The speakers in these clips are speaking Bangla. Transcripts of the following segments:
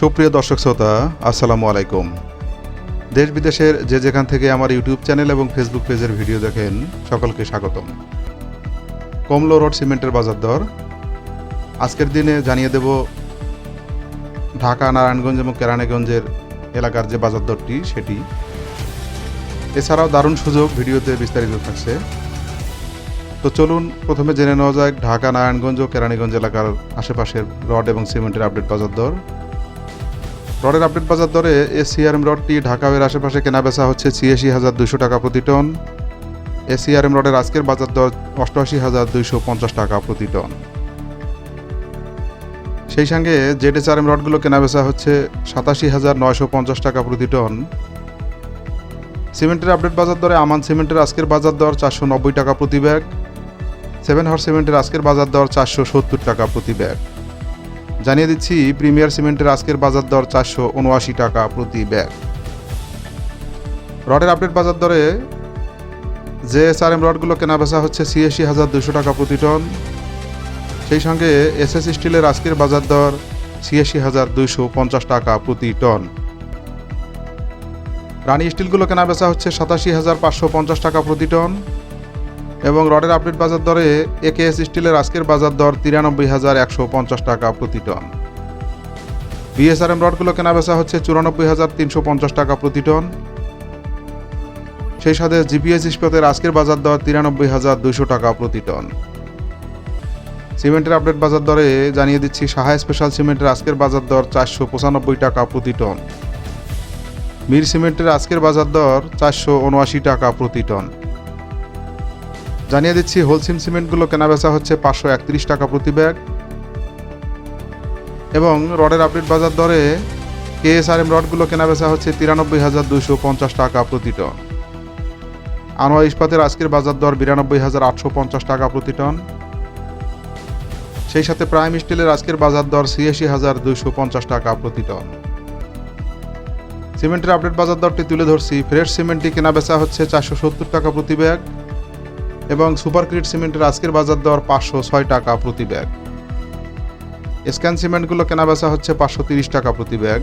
সুপ্রিয় দর্শক শ্রোতা, আসসালামু আলাইকুম। দেশ বিদেশের যে যেখান থেকে আমার ইউটিউব চ্যানেল এবং ফেসবুক পেজের ভিডিও দেখেন, সকলকে স্বাগতম। কমলো রোড সিমেন্টের বাজার দর। আজকের দিনে জানিয়ে দেব, ঢাকা, নারায়ণগঞ্জ এবং কেরানীগঞ্জের এলাকার যে বাজার দরটি, সেটি। এছাড়াও দারুণ সুযোগ ভিডিওতে বিস্তারিত থাকছে। তো চলুন, প্রথমে জেনে নেওয়া যাক, ঢাকা, নারায়ণগঞ্জ ও কেরানীগঞ্জ এলাকার আশেপাশের রড এবং সিমেন্টের আপডেট বাজার দর। রডের আপডেট বাজার দরে এসিআরএম রডটি ঢাকাওয়ের আশেপাশে কেনা বেচা হচ্ছে ছিয়াশি হাজার দুশো টাকা প্রতি টন এসিআরএম রডের আজকের বাজার দর অষ্টআশি হাজার দুইশো পঞ্চাশ টাকা প্রতি টন সেই সঙ্গে জেডএসআরএম রডগুলো কেনা বেচা হচ্ছে সাতাশি হাজার নয়শো পঞ্চাশ টাকা প্রতি টন সিমেন্টের আপডেট বাজার দরে আমান সিমেন্টের আজকের বাজার দর চারশো নব্বই টাকা প্রতি ব্যাগ সেভেন হর্স সিমেন্টের আজকের বাজার দর চারশো সত্তর টাকা প্রতি ব্যাগ জানিয়ে দিচ্ছি, প্রিমিয়ার সিমেন্টের আজকের বাজার দর চারশো উনআশি টাকা প্রতি ব্যাগ। রডের আপডেট বাজার দরে যে এসআরএম রডগুলো কেনা বেচা হচ্ছে ছিয়াশি হাজার দুশো টাকা প্রতি টন। সেই সঙ্গে এসএস স্টিলের আজকের বাজার দর ছিয়াশি হাজার দুইশো পঞ্চাশ টাকা প্রতি টন। রানী স্টিলগুলো কেনা বেচা হচ্ছে সাতাশি হাজার পাঁচশো পঞ্চাশ টাকা প্রতি টন। এবং রডের আপডেট বাজার দরে একেএস স্টিলের আজকের বাজার দর তিরানব্বই হাজার একশো পঞ্চাশ টাকা প্রতি টন। বিএসআরএম রডগুলো কেনা বেচা হচ্ছে চুরানব্বই হাজার তিনশো পঞ্চাশ টাকা প্রতি টন। সেই সাথে জিপিএস ইস্পাতের আজকের বাজার দর তিরানব্বই হাজার দুইশো টাকা প্রতি টন। সিমেন্টের আপডেট বাজার দরে জানিয়ে দিচ্ছি সাহা স্পেশাল সিমেন্টের আজকের বাজার দর চারশো পঁচানব্বই টাকা প্রতি টন। মির সিমেন্টের আজকের বাজার দর চারশো উনআশি টাকা প্রতি টন। জানিয়ে দিচ্ছি, হোলসিম সিমেন্টগুলো কেনাবেচা হচ্ছে পাঁচশো একত্রিশ টাকা প্রতি ব্যাগ। এবং রডের আপডেট বাজার দরে কেএসআরএম রডগুলো কেনাবেচা হচ্ছে তিরানব্বই হাজার দুইশো পঞ্চাশ টাকা প্রতি টন। আনোয়া ইস্পাতের আজকের বাজার দর বিরানব্বই হাজার আটশো পঞ্চাশ টাকা প্রতি টন। সেই সাথে প্রাইম স্টিলের আজকের বাজার দর ছিয়াশি হাজার দুইশো পঞ্চাশ টাকা প্রতি টন। সিমেন্টের আপডেট বাজার দরটি তুলে ধরছি। ফ্রেশ সিমেন্টটি কেনা বেচা হচ্ছে চারশো সত্তর টাকা প্রতি ব্যাগ। এবং সুপার ক্রিট সিমেন্টের আজকের বাজার দর পাঁচশো ছয় টাকা প্রতি ব্যাগ। স্ক্যান সিমেন্টগুলো কেনা বেচা হচ্ছে পাঁচশো তিরিশ টাকা প্রতি ব্যাগ।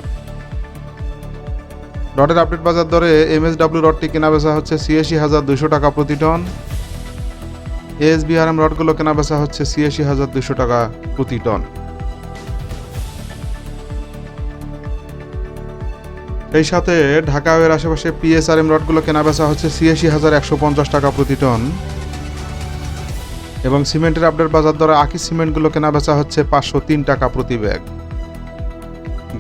রডের আপডেট বাজার দরে এমএসডাব্লিউ রডটি কেনা বেচা হচ্ছে ছিয়াশি হাজার দুশো টাকা প্রতি টন। এএসবিআরএম রডগুলো কেনা বেচা হচ্ছে ছিয়াশি হাজার দুশো টাকা প্রতি টন। এই সাথে ঢাকাওয়ের আশেপাশে পিএসআরএম রডগুলো কেনা বেচা হচ্ছে ছিয়াশি হাজার একশো পঞ্চাশ টাকা প্রতি টন। এবং সিমেন্টের আপডেট বাজার দরে আকি সিমেন্টগুলো কেনা বেচা হচ্ছে পাঁচশো তিন টাকা প্রতি ব্যাগ।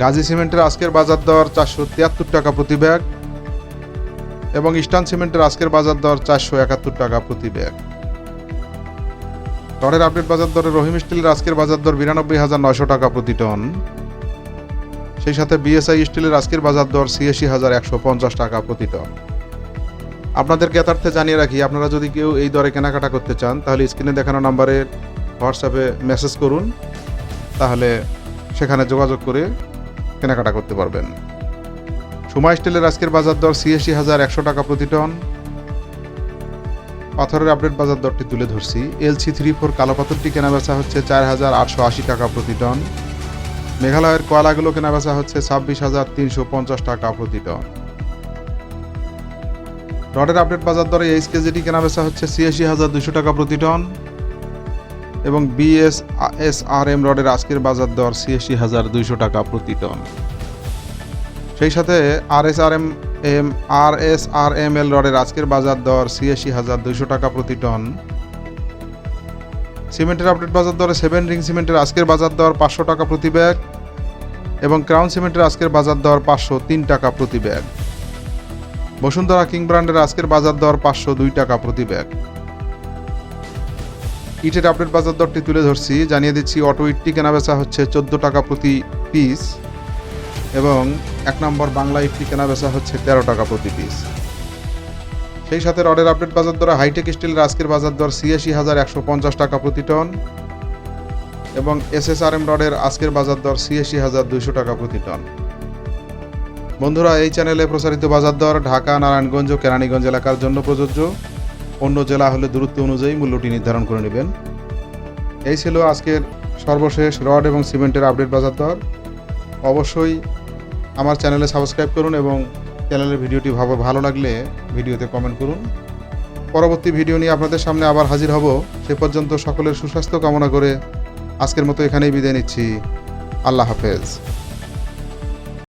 গাজী সিমেন্টের আজকের বাজার দর চারশো তিয়াত্তর টাকা প্রতি ব্যাগ এবং ইস্টার্ন সিমেন্টের আজকের বাজার দর চারশো একাত্তর টাকা প্রতি ব্যাগ। রডের আপডেট বাজার দরে রহিম স্টিলের আজকের বাজার দর বিরানব্বই হাজার নয়শো টাকা প্রতি টন। সেই সাথে বিএসআই স্টিলের আজকের বাজার দর ছিয়াশি হাজার একশো পঞ্চাশ টাকা প্রতি টন। আপনাদের জ্ঞাতার্থে জানিয়ে রাখি, আপনারা যদি কেউ এই দরে কেনাকাটা করতে চান, তাহলে স্ক্রিনে দেখানো নাম্বারে হোয়াটসঅ্যাপে মেসেজ করুন, তাহলে সেখানে যোগাযোগ করে কেনাকাটা করতে পারবেন। সুমা স্টিলের আজকের বাজার দর ছিয়াশি হাজার একশো টাকা প্রতি টন। পাথরের আপডেট বাজার দরটি তুলে ধরছি। এলসি থ্রি ফোর কালো পাথরটি কেনা বেচা হচ্ছে চার হাজার আটশো আশি টাকা প্রতি টন। মেঘালয়ের কয়লাগুলো কেনা বেচা হচ্ছে ছাব্বিশ হাজার তিনশো পঞ্চাশ টাকা প্রতি টন। রডের আপডেট বাজার দরে এইচ কেজিটি কেনা বেচা হচ্ছে ছিয়াশি হাজার দুশো টাকা প্রতি টন এবং বিএস এস আর এম রডের আজকের বাজার দর ছিয়াশি হাজার দুইশো টাকা প্রতি টন। সেই সাথে আর S R M M R S R M L রডের আজকের বাজার দর ছিয়াশি হাজার দুইশো টাকা প্রতি টন। সিমেন্টের আপডেট বাজার দরে সেভেন রিং সিমেন্টের আজকের বাজার দর পাঁচশো টাকা প্রতি ব্যাগ এবং ক্রাউন সিমেন্টের আজকের বাজার দর পাঁচশো তিন টাকা প্রতি ব্যাগ। বসুন্ধরা কিং ব্র্যান্ডের আজকের বাজার দর পাঁচশো দুই টাকা প্রতি ব্যাগ। ইটের আপডেট বাজার দরটি তুলে ধরছি। জানিয়ে দিচ্ছি, অটো ইটটি কেনা বেচা হচ্ছে চোদ্দ টাকা প্রতি পিস এবং এক নম্বর বাংলা ইটটি কেনা বেচা হচ্ছে তেরো টাকা প্রতি পিস সেই সাথে রডের আপডেট বাজার দরে হাইটেক স্টিলের আজকের বাজার দর ছিয়াশি হাজার একশো পঞ্চাশ টাকা প্রতি টন এবং এসএসআরএম রডের আজকের বাজার দর ছিয়াশি হাজার দুইশো টাকা প্রতি টন বন্ধুরা, এই চ্যানেলে প্রচারিত বাজার দর ঢাকা, নারায়ণগঞ্জ ও কেরানীগঞ্জ এলাকার জন্য প্রযোজ্য। অন্য জেলা হলে দূরত্ব অনুযায়ী মূল্যটি নির্ধারণ করে নেবেন। এই ছিল আজকের সর্বশেষ রড এবং সিমেন্টের আপডেট বাজার দর। অবশ্যই আমার চ্যানেলে সাবস্ক্রাইব করুন এবং চ্যানেলের ভিডিওটি ভালো ভালো লাগলে ভিডিওতে কমেন্ট করুন। পরবর্তী ভিডিও নিয়ে আপনাদের সামনে আবার হাজির হব। সে পর্যন্ত সকলের সুস্বাস্থ্য কামনা করে আজকের মতো এখানেই বিদায় নিচ্ছি। আল্লাহ হাফেজ।